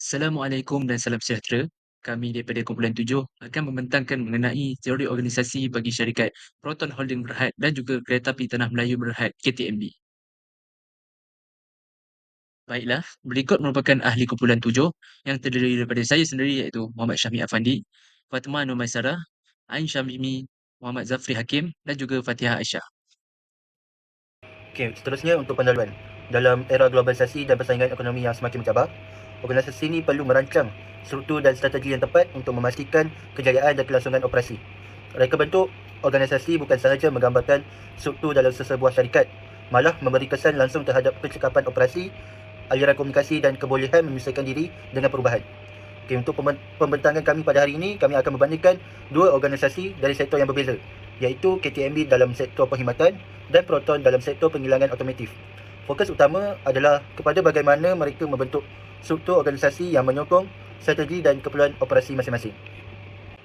Assalamualaikum dan salam sejahtera. Kami daripada kumpulan tujuh akan membentangkan mengenai teori organisasi bagi syarikat Proton Holding Berhad dan juga Keretapi Tanah Melayu Berhad KTMB. Baiklah, berikut merupakan ahli kumpulan tujuh yang terdiri daripada saya sendiri iaitu Muhammad Syahmi Afandi, Fatimah Nur Maisarah, Ain Syamimi, Muhammad Zafri Hakim dan juga Fatihah Aisyah. Okey, seterusnya untuk pendahuluan. Dalam era globalisasi dan persaingan ekonomi yang semakin mencabar, organisasi ini perlu merancang struktur dan strategi yang tepat untuk memastikan kejayaan dan kelangsungan operasi. Reka bentuk organisasi bukan sahaja menggambarkan struktur dalam sesebuah syarikat, malah memberi kesan langsung terhadap kecekapan operasi, aliran komunikasi dan kebolehan menyesuaikan diri dengan perubahan. Okay, untuk pembentangan kami pada hari ini, kami akan membandingkan dua organisasi dari sektor yang berbeza, iaitu KTMB dalam sektor perkhidmatan dan Proton dalam sektor penghilangan otomotif. Fokus utama adalah kepada bagaimana mereka membentuk struktur organisasi yang menyokong strategi dan keperluan operasi masing-masing.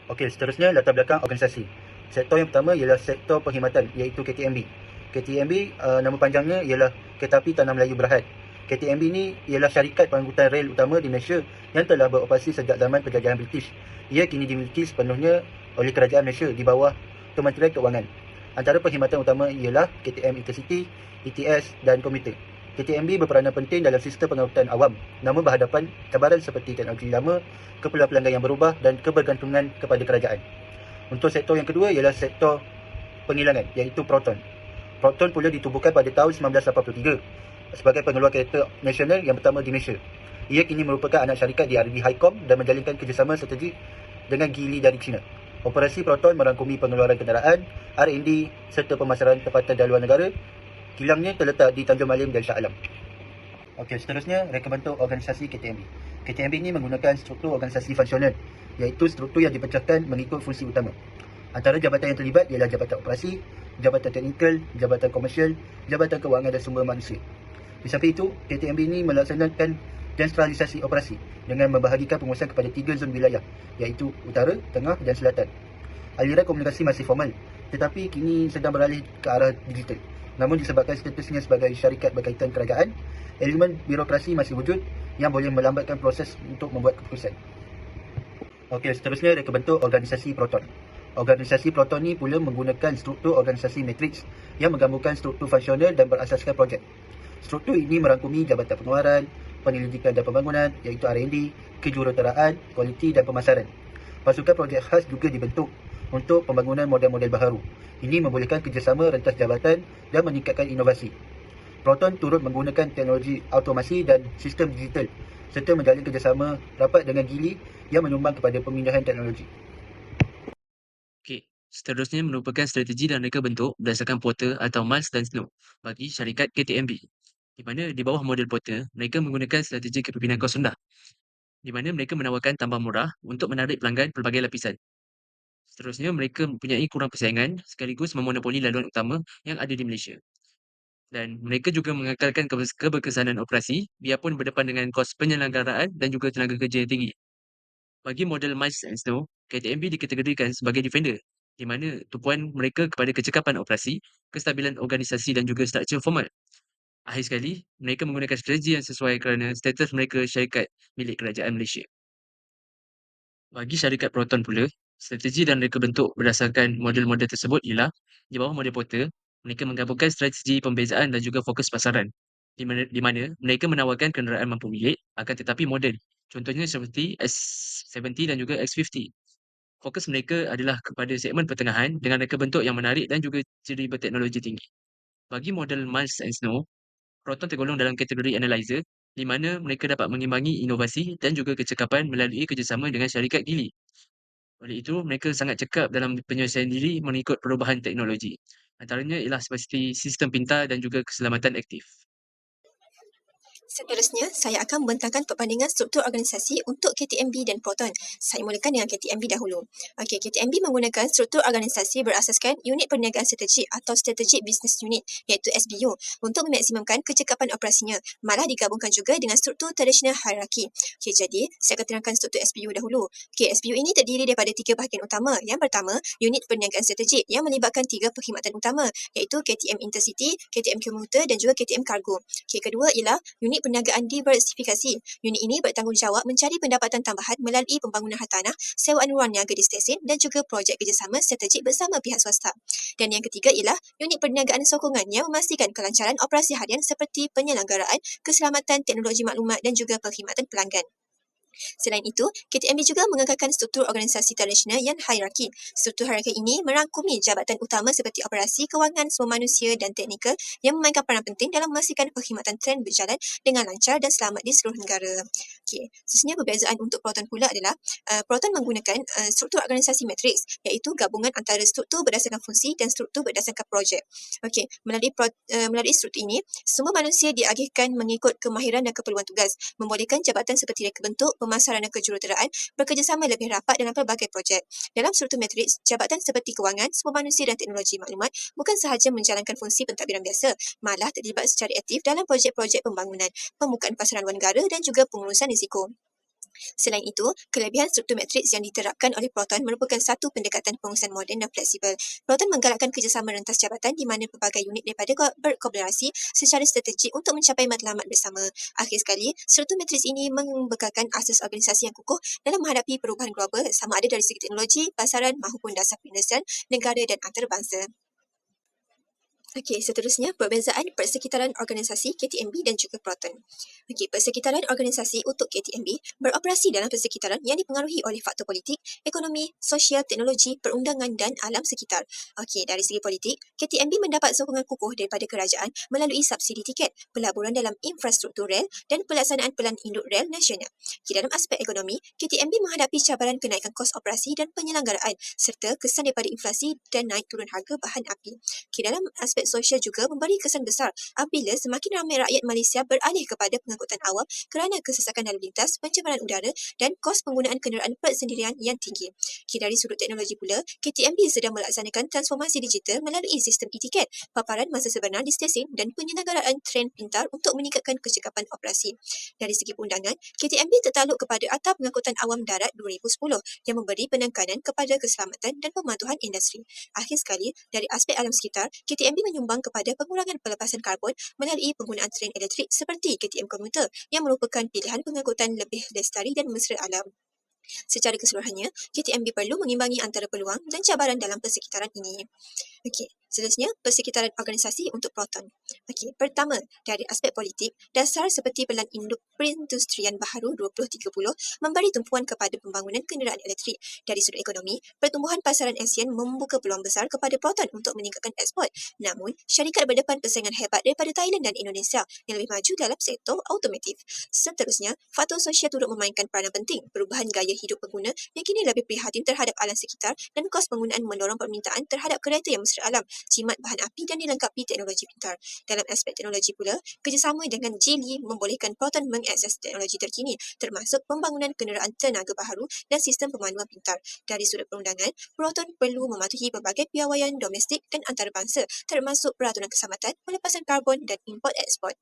Okey, seterusnya latar belakang organisasi. Sektor yang pertama ialah sektor perkhidmatan iaitu KTMB. KTMB uh, nama panjangnya ialah Kereta Api Tanah Melayu Berhad. KTMB ini ialah syarikat pengangkutan rel utama di Malaysia yang telah beroperasi sejak zaman penjajahan British. Ia kini dimiliki sepenuhnya oleh kerajaan Malaysia di bawah Kementerian Keuangan. Antara perkhidmatan utama ialah KTM Intercity, ETS dan komuter. KTMB berperanan penting dalam sistem pengangkutan awam namun berhadapan cabaran seperti teknologi lama, keperluan pelanggan yang berubah dan kebergantungan kepada kerajaan. Untuk sektor yang kedua ialah sektor penghilangan iaitu Proton. Proton pula ditubuhkan pada tahun 1983 sebagai pengeluar kereta nasional yang pertama di Malaysia. Ia kini merupakan anak syarikat di RB Highcom dan menjalinkan kerjasama strategi dengan Geely dari China. Operasi Proton merangkumi pengeluaran kenderaan, R&D serta pemasaran tempatan dari luar negara. Kilangnya terletak di Tanjung Malim dan Shah Alam. Okey, seterusnya reka bentuk organisasi KTMB. KTMB ini menggunakan struktur organisasi fungsional iaitu struktur yang dipecahkan mengikut fungsi utama. Antara jabatan yang terlibat ialah jabatan operasi, jabatan teknikal, jabatan komersial, jabatan kewangan dan sumber manusia. Di samping itu, KTMB ini melaksanakan desentralisasi operasi dengan membahagikan penguasaan kepada tiga zon wilayah iaitu utara, tengah dan selatan. Aliran komunikasi masih formal tetapi kini sedang beralih ke arah digital. Namun disebabkan statusnya sebagai syarikat berkaitan kerajaan, elemen birokrasi masih wujud yang boleh melambatkan proses untuk membuat keputusan. Okey, seterusnya reka bentuk organisasi Proton. Organisasi Proton ni pula menggunakan struktur organisasi matriks yang menggabungkan struktur fungsional dan berasaskan projek. Struktur ini merangkumi jabatan pengeluaran, penyelidikan dan pembangunan iaitu R&D, kejuruteraan, kualiti dan pemasaran. Pasukan projek khas juga dibentuk untuk pembangunan model-model baharu. Ini membolehkan kerjasama rentas jabatan dan meningkatkan inovasi. Proton turut menggunakan teknologi automasi dan sistem digital serta menjalin kerjasama rapat dengan Gili yang menyumbang kepada pemindahan teknologi. Okey, seterusnya merupakan strategi dan reka bentuk berdasarkan porter atau miles dan snow bagi syarikat KTMB di mana di bawah model porter, mereka menggunakan strategi kepimpinan kos rendah di mana mereka menawarkan tambah murah untuk menarik pelanggan pelbagai lapisan. Seterusnya, mereka mempunyai kurang persaingan sekaligus memonopoli laluan utama yang ada di Malaysia. Dan mereka juga mengekalkan keberkesanan operasi biarpun berdepan dengan kos penyelenggaraan dan juga tenaga kerja yang tinggi. Bagi model Miles and Snow, KTMB dikategorikan sebagai defender di mana tumpuan mereka kepada kecekapan operasi, kestabilan organisasi dan juga struktur formal Akhir sekali, mereka menggunakan strategi yang sesuai kerana status mereka syarikat milik kerajaan Malaysia. Bagi syarikat Proton pula, strategi dan reka bentuk berdasarkan model-model tersebut ialah di bawah model porter, mereka menggabungkan strategi pembezaan dan juga fokus pasaran di mana, di mana mereka menawarkan kenderaan mampu milik akan tetapi model. Contohnya seperti S70 dan juga X50. Fokus mereka adalah kepada segmen pertengahan dengan reka bentuk yang menarik dan juga ciri berteknologi tinggi. Bagi model Miles and Snow, Proton tergolong dalam kategori analyzer di mana mereka dapat mengimbangi inovasi dan juga kecekapan melalui kerjasama dengan syarikat Gili. Oleh itu, mereka sangat cekap dalam penyelesaian diri mengikut perubahan teknologi. Antaranya ialah seperti sistem pintar dan juga keselamatan aktif. Seterusnya, saya akan membentangkan perbandingan struktur organisasi untuk KTMB dan Proton. Saya mulakan dengan KTMB dahulu. Okey, KTMB menggunakan struktur organisasi berasaskan unit perniagaan strategi atau Strategic Business Unit iaitu SBU untuk memaksimumkan kecekapan operasinya. Malah digabungkan juga dengan struktur tradisional hierarki. Okey, jadi saya akan terangkan struktur SBU dahulu. Okey, SBU ini terdiri daripada tiga bahagian utama. Yang pertama, unit perniagaan strategi yang melibatkan tiga perkhidmatan utama iaitu KTM Intercity, KTM Commuter dan juga KTM Cargo. Okey, kedua ialah unit perniagaan diversifikasi. Unit ini bertanggungjawab mencari pendapatan tambahan melalui pembangunan hartanah, sewaan ruang niaga di stesen dan juga projek kerjasama strategik bersama pihak swasta. Dan yang ketiga ialah unit perniagaan sokongan yang memastikan kelancaran operasi harian seperti penyelenggaraan, keselamatan teknologi maklumat dan juga perkhidmatan pelanggan. Selain itu, KTMB juga mengekalkan struktur organisasi tradisional yang hierarki. Struktur hierarki ini merangkumi jabatan utama seperti operasi, kewangan, semua manusia dan teknikal yang memainkan peranan penting dalam memastikan perkhidmatan tren berjalan dengan lancar dan selamat di seluruh negara. Okey, seterusnya perbezaan untuk Proton pula adalah uh, Proton menggunakan uh, struktur organisasi matriks iaitu gabungan antara struktur berdasarkan fungsi dan struktur berdasarkan projek. Okey, melalui pro, uh, melalui struktur ini, semua manusia diagihkan mengikut kemahiran dan keperluan tugas, membolehkan jabatan seperti reka bentuk, pemasaran dan kejuruteraan bekerjasama lebih rapat dalam pelbagai projek. Dalam struktur matriks, jabatan seperti kewangan, semua manusia dan teknologi maklumat bukan sahaja menjalankan fungsi pentadbiran biasa, malah terlibat secara aktif dalam projek-projek pembangunan, pembukaan pasaran luar negara dan juga pengurusan risiko. Selain itu, kelebihan struktur matriks yang diterapkan oleh Proton merupakan satu pendekatan pengurusan moden dan fleksibel. Proton menggalakkan kerjasama rentas jabatan di mana pelbagai unit daripada berkolaborasi secara strategik untuk mencapai matlamat bersama. Akhir sekali, struktur matriks ini membekalkan asas organisasi yang kukuh dalam menghadapi perubahan global sama ada dari segi teknologi, pasaran maupun dasar perindustrian, negara dan antarabangsa. Okey, seterusnya perbezaan persekitaran organisasi KTMB dan juga Proton. Okey, persekitaran organisasi untuk KTMB beroperasi dalam persekitaran yang dipengaruhi oleh faktor politik, ekonomi, sosial, teknologi, perundangan dan alam sekitar. Okey, dari segi politik, KTMB mendapat sokongan kukuh daripada kerajaan melalui subsidi tiket, pelaburan dalam infrastruktur rel dan pelaksanaan pelan induk rel nasional. Okey, dalam aspek ekonomi, KTMB menghadapi cabaran kenaikan kos operasi dan penyelenggaraan serta kesan daripada inflasi dan naik turun harga bahan api. Okey, dalam aspek aspek sosial juga memberi kesan besar apabila semakin ramai rakyat Malaysia beralih kepada pengangkutan awam kerana kesesakan lalu lintas, pencemaran udara dan kos penggunaan kenderaan persendirian yang tinggi. Okay, dari sudut teknologi pula, KTMB sedang melaksanakan transformasi digital melalui sistem e-tiket, paparan masa sebenar di stesen dan penyelenggaraan tren pintar untuk meningkatkan kecekapan operasi. Dari segi perundangan, KTMB tertakluk kepada Atap Pengangkutan Awam Darat 2010 yang memberi penekanan kepada keselamatan dan pematuhan industri. Akhir sekali, dari aspek alam sekitar, KTMB menyumbang kepada pengurangan pelepasan karbon melalui penggunaan tren elektrik seperti KTM komuter yang merupakan pilihan pengangkutan lebih lestari dan mesra alam. Secara keseluruhannya, KTMB perlu mengimbangi antara peluang dan cabaran dalam persekitaran ini. Okey, seterusnya persekitaran organisasi untuk Proton. Okey, pertama, dari aspek politik, dasar seperti Pelan Induk Perindustrian Baharu 2030 memberi tumpuan kepada pembangunan kenderaan elektrik. Dari sudut ekonomi, pertumbuhan pasaran ASEAN membuka peluang besar kepada Proton untuk meningkatkan ekspor. Namun, syarikat berdepan persaingan hebat daripada Thailand dan Indonesia yang lebih maju dalam sektor automotif. Seterusnya, faktor sosial turut memainkan peranan penting. Perubahan gaya hidup pengguna yang kini lebih prihatin terhadap alam sekitar dan kos penggunaan mendorong permintaan terhadap kereta yang mesra alam, jimat bahan api dan dilengkapi teknologi pintar. Dalam aspek teknologi pula, kerjasama dengan Geely membolehkan Proton mengakses teknologi terkini termasuk pembangunan kenderaan tenaga baharu dan sistem pemanduan pintar. Dari sudut perundangan, Proton perlu mematuhi pelbagai piawaian domestik dan antarabangsa termasuk peraturan keselamatan, pelepasan karbon dan import-ekspor.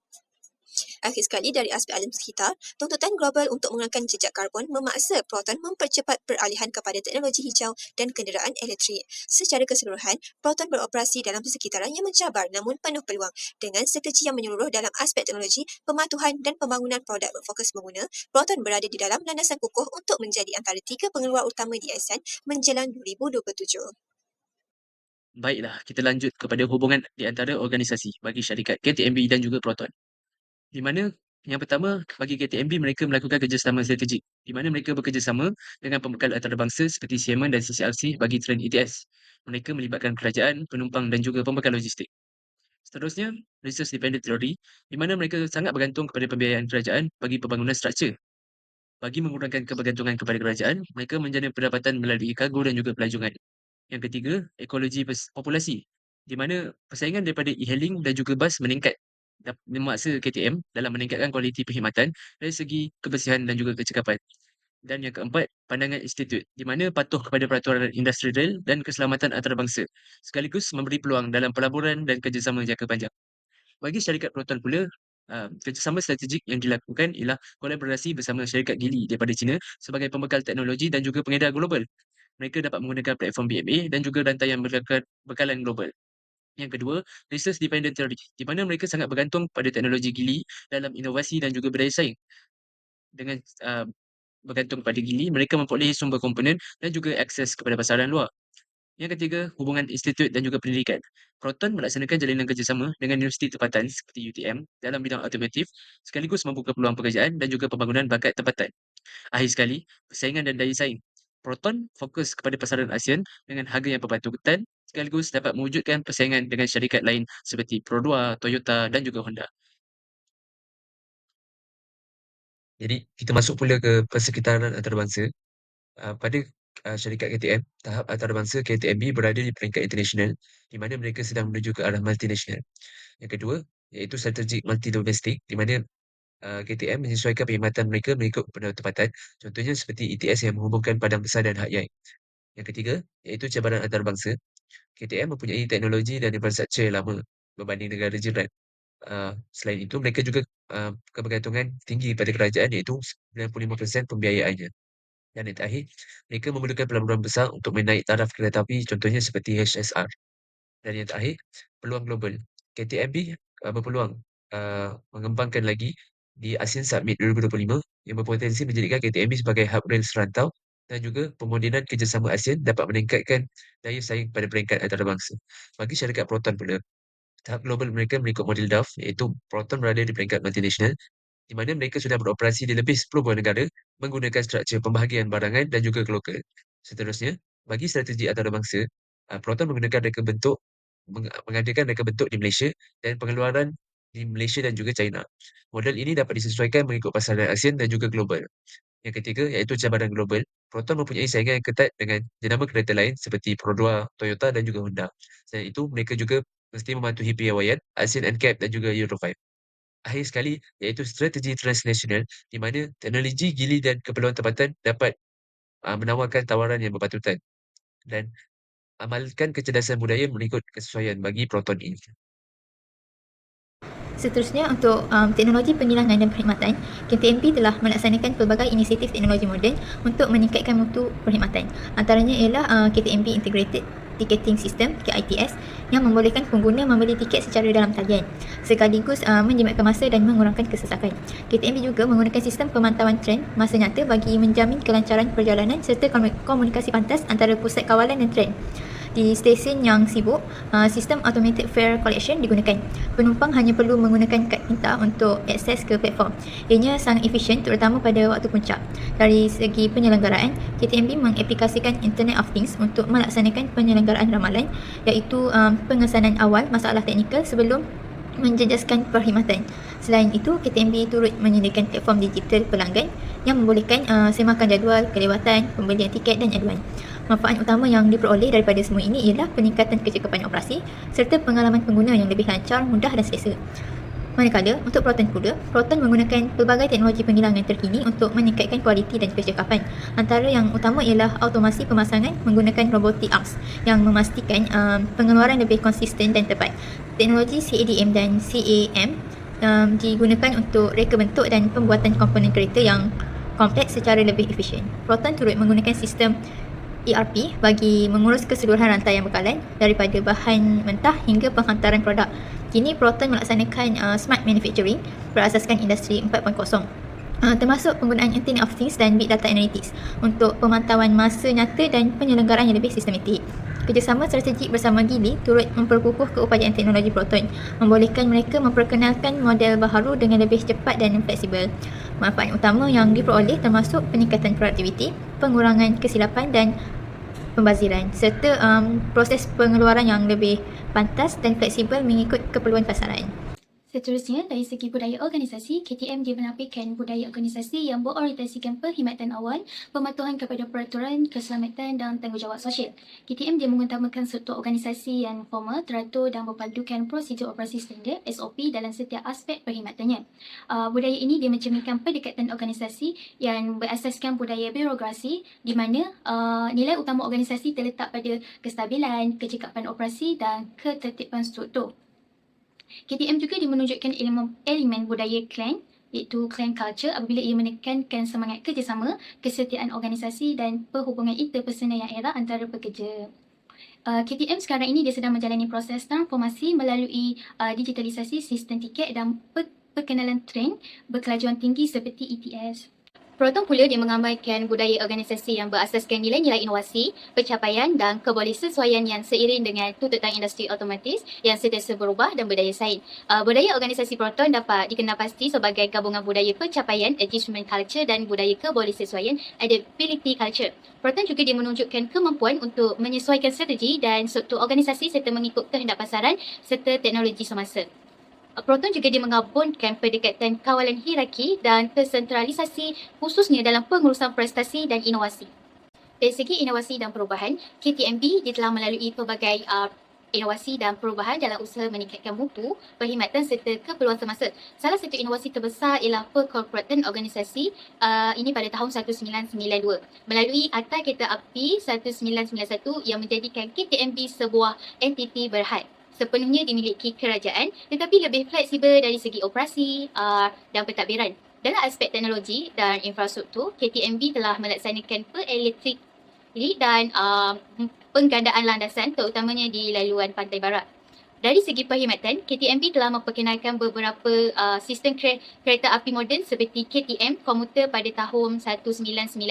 Akhir sekali dari aspek alam sekitar, tuntutan global untuk mengurangkan jejak karbon memaksa Proton mempercepat peralihan kepada teknologi hijau dan kenderaan elektrik. Secara keseluruhan, Proton beroperasi dalam persekitaran yang mencabar namun penuh peluang. Dengan strategi yang menyeluruh dalam aspek teknologi, pematuhan dan pembangunan produk berfokus pengguna, Proton berada di dalam landasan kukuh untuk menjadi antara tiga pengeluar utama di ASEAN menjelang 2027. Baiklah, kita lanjut kepada hubungan di antara organisasi bagi syarikat KTMB dan juga Proton. Di mana yang pertama, bagi KTMB mereka melakukan kerjasama strategik di mana mereka bekerjasama dengan pembekal antarabangsa seperti Siemens dan CCLC bagi trend ETS. Mereka melibatkan kerajaan, penumpang dan juga pembekal logistik. Seterusnya, Research Dependent Theory di mana mereka sangat bergantung kepada pembiayaan kerajaan bagi pembangunan struktur. Bagi mengurangkan kebergantungan kepada kerajaan, mereka menjana pendapatan melalui kargo dan juga pelancongan. Yang ketiga, ekologi populasi di mana persaingan daripada e-hailing dan juga bas meningkat memaksa KTM dalam meningkatkan kualiti perkhidmatan dari segi kebersihan dan juga kecekapan. Dan yang keempat, pandangan institut di mana patuh kepada peraturan industri rel dan keselamatan antarabangsa sekaligus memberi peluang dalam pelaburan dan kerjasama jangka panjang. Bagi syarikat Proton pula, uh, kerjasama strategik yang dilakukan ialah kolaborasi bersama syarikat Geely daripada China sebagai pembekal teknologi dan juga pengedar global. Mereka dapat menggunakan platform BMA dan juga rantaian bekalan global. Yang kedua, research dependent theory, di mana mereka sangat bergantung pada teknologi gili dalam inovasi dan juga berdaya saing. Dengan uh, bergantung pada gili, mereka memperolehi sumber komponen dan juga akses kepada pasaran luar. Yang ketiga, hubungan institut dan juga pendidikan. Proton melaksanakan jalinan kerjasama dengan universiti tempatan seperti UTM dalam bidang automotif sekaligus membuka peluang pekerjaan dan juga pembangunan bakat tempatan. Akhir sekali, persaingan dan daya saing. Proton fokus kepada pasaran ASEAN dengan harga yang berpatutan sekaligus dapat mewujudkan persaingan dengan syarikat lain seperti Produa, Toyota dan juga Honda. Jadi kita masuk pula ke persekitaran antarabangsa. Uh, pada uh, syarikat KTM, tahap antarabangsa KTMB berada di peringkat international di mana mereka sedang menuju ke arah multinational. Yang kedua, iaitu strategik multi-domestic di mana uh, KTM menyesuaikan perkhidmatan mereka mengikut pendapatan. Contohnya seperti ETS yang menghubungkan Padang Besar dan Hat Yai. Yang ketiga, iaitu cabaran antarabangsa. KTM mempunyai teknologi dan infrastruktur lama berbanding negara jiran. Uh, selain itu, mereka juga uh, kebergantungan tinggi pada kerajaan iaitu 95% pembiayaannya. Dan yang terakhir, mereka memerlukan peluang besar untuk menaik taraf kereta api, contohnya seperti HSR. Dan yang terakhir, peluang global. KTMB uh, berpeluang uh, mengembangkan lagi di ASEAN Summit 2025 yang berpotensi menjadikan KTMB sebagai hub rail serantau dan juga pemodenan kerjasama ASEAN dapat meningkatkan daya saing pada peringkat antarabangsa. Bagi syarikat Proton pula, tahap global mereka mengikut model DAF iaitu Proton berada di peringkat multinational di mana mereka sudah beroperasi di lebih 10 buah negara menggunakan struktur pembahagian barangan dan juga lokal. Seterusnya, bagi strategi antarabangsa, uh, Proton menggunakan reka bentuk mengadakan reka bentuk di Malaysia dan pengeluaran di Malaysia dan juga China. Model ini dapat disesuaikan mengikut pasaran ASEAN dan juga global. Yang ketiga iaitu cabaran global. Proton mempunyai saingan yang ketat dengan jenama kereta lain seperti Produa, Toyota dan juga Honda. Selain itu, mereka juga mesti mematuhi piawaian ASEAN NCAP dan juga Euro 5 akhir sekali iaitu strategi transnasional di mana teknologi gili dan keperluan tempatan dapat uh, menawarkan tawaran yang berpatutan dan amalkan kecerdasan budaya mengikut kesesuaian bagi proton ini. Seterusnya untuk um, teknologi penghilangan dan perkhidmatan, KTMP telah melaksanakan pelbagai inisiatif teknologi moden untuk meningkatkan mutu perkhidmatan. Antaranya ialah uh, KTMP Integrated Ticketing System KITS yang membolehkan pengguna membeli tiket secara dalam talian sekaligus uh, menjimatkan masa dan mengurangkan kesesakan. KTMB juga menggunakan sistem pemantauan tren masa nyata bagi menjamin kelancaran perjalanan serta komunikasi pantas antara pusat kawalan dan tren di stesen yang sibuk, uh, sistem automated fare collection digunakan. Penumpang hanya perlu menggunakan kad pintar untuk akses ke platform. Ianya sangat efisien terutama pada waktu puncak. Dari segi penyelenggaraan, KTMB mengaplikasikan Internet of Things untuk melaksanakan penyelenggaraan ramalan iaitu um, pengesanan awal masalah teknikal sebelum menjejaskan perkhidmatan. Selain itu, KTMB turut menyediakan platform digital pelanggan yang membolehkan uh, semakan jadual, kelewatan, pembelian tiket dan aduan. Manfaat utama yang diperoleh daripada semua ini ialah peningkatan kecekapan operasi serta pengalaman pengguna yang lebih lancar, mudah dan selesa. Manakala, untuk Proton pula, Proton menggunakan pelbagai teknologi penghilangan terkini untuk meningkatkan kualiti dan kecekapan. Antara yang utama ialah automasi pemasangan menggunakan robotic arms yang memastikan um, pengeluaran lebih konsisten dan tepat. Teknologi CADM dan CAM um, digunakan untuk reka bentuk dan pembuatan komponen kereta yang kompleks secara lebih efisien. Proton turut menggunakan sistem ERP bagi mengurus keseluruhan rantai yang bekalan daripada bahan mentah hingga penghantaran produk. Kini Proton melaksanakan uh, smart manufacturing berasaskan industri 4.0. Uh, termasuk penggunaan Internet of Things dan Big Data Analytics untuk pemantauan masa nyata dan penyelenggaraan yang lebih sistematik. Kerjasama strategik bersama Gili turut memperkukuh keupayaan teknologi Proton, membolehkan mereka memperkenalkan model baharu dengan lebih cepat dan fleksibel. Manfaat utama yang diperoleh termasuk peningkatan produktiviti, pengurangan kesilapan dan pembaziran serta um, proses pengeluaran yang lebih pantas dan fleksibel mengikut keperluan pasaran. Seterusnya, dari segi budaya organisasi, KTM menampilkan budaya organisasi yang berorientasikan perkhidmatan awal, pematuhan kepada peraturan, keselamatan dan tanggungjawab sosial. KTM dia mengutamakan struktur organisasi yang formal, teratur dan berpadukan prosedur operasi standard SOP dalam setiap aspek perkhidmatannya. Uh, budaya ini dia mencerminkan pendekatan organisasi yang berasaskan budaya birokrasi di mana uh, nilai utama organisasi terletak pada kestabilan, kecekapan operasi dan ketertiban struktur. KTM juga dia menunjukkan elemen, elemen budaya clan iaitu clan culture apabila ia menekankan semangat kerjasama, kesetiaan organisasi dan perhubungan interpersonal yang erat antara pekerja. Uh, KTM sekarang ini dia sedang menjalani proses transformasi melalui uh, digitalisasi sistem tiket dan pe- perkenalan train berkelajuan tinggi seperti ETS. Proton pula dia menggambarkan budaya organisasi yang berasaskan nilai-nilai inovasi, pencapaian dan kebolehsesuaian yang seiring dengan tuntutan industri otomatis yang sentiasa berubah dan berdaya saing. Uh, budaya organisasi Proton dapat dikenal pasti sebagai gabungan budaya pencapaian, achievement culture dan budaya kebolehsesuaian, adaptability culture. Proton juga dia menunjukkan kemampuan untuk menyesuaikan strategi dan struktur organisasi serta mengikut kehendak pasaran serta teknologi semasa. Proton juga dia menggabungkan pendekatan kawalan hierarki dan tersentralisasi khususnya dalam pengurusan prestasi dan inovasi. Dari segi inovasi dan perubahan, KTMB telah melalui pelbagai uh, inovasi dan perubahan dalam usaha meningkatkan mutu, perkhidmatan serta keperluan semasa. Salah satu inovasi terbesar ialah perkorporatan organisasi uh, ini pada tahun 1992 melalui Akta Kereta Api 1991 yang menjadikan KTMB sebuah entiti berhad sepenuhnya dimiliki kerajaan tetapi lebih fleksibel dari segi operasi uh, dan pentadbiran. Dalam aspek teknologi dan infrastruktur, KTMB telah melaksanakan perelektrik dan uh, penggandaan landasan terutamanya di laluan pantai barat. Dari segi perkhidmatan, KTMB telah memperkenalkan beberapa uh, sistem kereta api moden seperti KTM komuter pada tahun 1995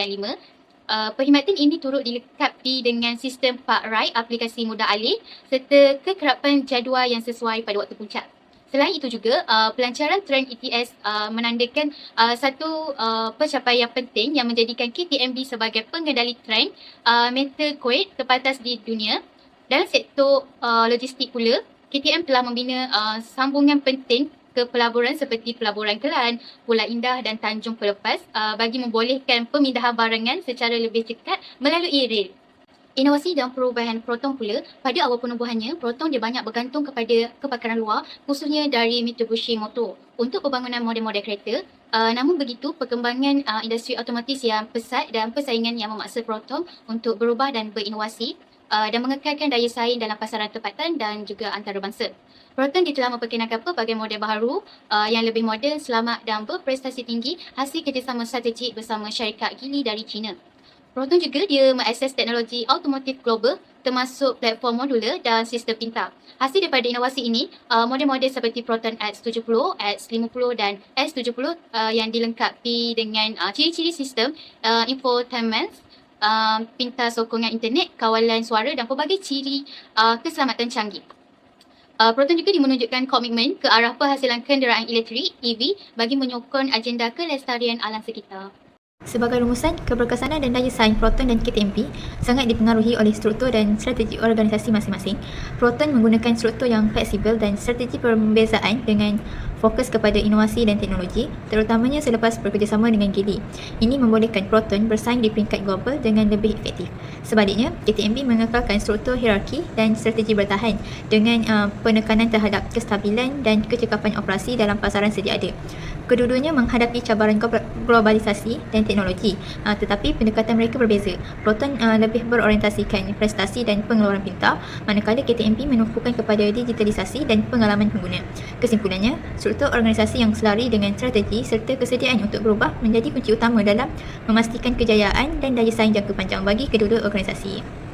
uh, perkhidmatan ini turut dilengkapi dengan sistem Park Ride, aplikasi mudah alih serta kekerapan jadual yang sesuai pada waktu puncak. Selain itu juga, uh, pelancaran trend ETS uh, menandakan uh, satu uh, pencapaian penting yang menjadikan KTMB sebagai pengendali trend uh, metal coat terbatas di dunia. Dalam sektor uh, logistik pula, KTM telah membina uh, sambungan penting ke pelaburan seperti Pelaburan Kelan, Pulau Indah dan Tanjung Pelepas uh, bagi membolehkan pemindahan barangan secara lebih cepat melalui rel. Inovasi dan perubahan Proton pula, pada awal penubuhannya, Proton dia banyak bergantung kepada kepakaran luar, khususnya dari Mitsubishi Motor untuk pembangunan model-model kereta. Uh, namun begitu, perkembangan uh, industri otomotif yang pesat dan persaingan yang memaksa Proton untuk berubah dan berinovasi uh, dan mengekalkan daya saing dalam pasaran tempatan dan juga antarabangsa. Proton telah memperkenalkan pelbagai model baru uh, yang lebih moden, selamat dan berprestasi tinggi hasil kerjasama strategik bersama syarikat Geely dari China. Proton juga dia mengakses teknologi automotif global termasuk platform modular dan sistem pintar. Hasil daripada inovasi ini, uh, model-model seperti Proton X70, X50 dan S70 uh, yang dilengkapi dengan uh, ciri-ciri sistem uh, infotainment, uh, pintar sokongan internet, kawalan suara dan pelbagai ciri uh, keselamatan canggih. Uh, Proton juga menunjukkan komitmen ke arah penghasilan kenderaan elektrik EV bagi menyokong agenda kelestarian alam sekitar. Sebagai rumusan, keberkesanan dan daya saing Proton dan KTMP sangat dipengaruhi oleh struktur dan strategi organisasi masing-masing. Proton menggunakan struktur yang fleksibel dan strategi pembezaan dengan fokus kepada inovasi dan teknologi, terutamanya selepas bekerjasama dengan Geely. Ini membolehkan Proton bersaing di peringkat global dengan lebih efektif. Sebaliknya, KTMP mengekalkan struktur hierarki dan strategi bertahan dengan uh, penekanan terhadap kestabilan dan kecekapan operasi dalam pasaran sedia ada. Kedua-duanya menghadapi cabaran globalisasi dan teknologi, uh, tetapi pendekatan mereka berbeza. Proton uh, lebih berorientasikan prestasi dan pengeluaran pintar, manakala KTMP menumpukan kepada digitalisasi dan pengalaman pengguna. Kesimpulannya, struktur organisasi yang selari dengan strategi serta kesediaan untuk berubah menjadi kunci utama dalam memastikan kejayaan dan daya saing jangka panjang bagi kedua-dua organisasi.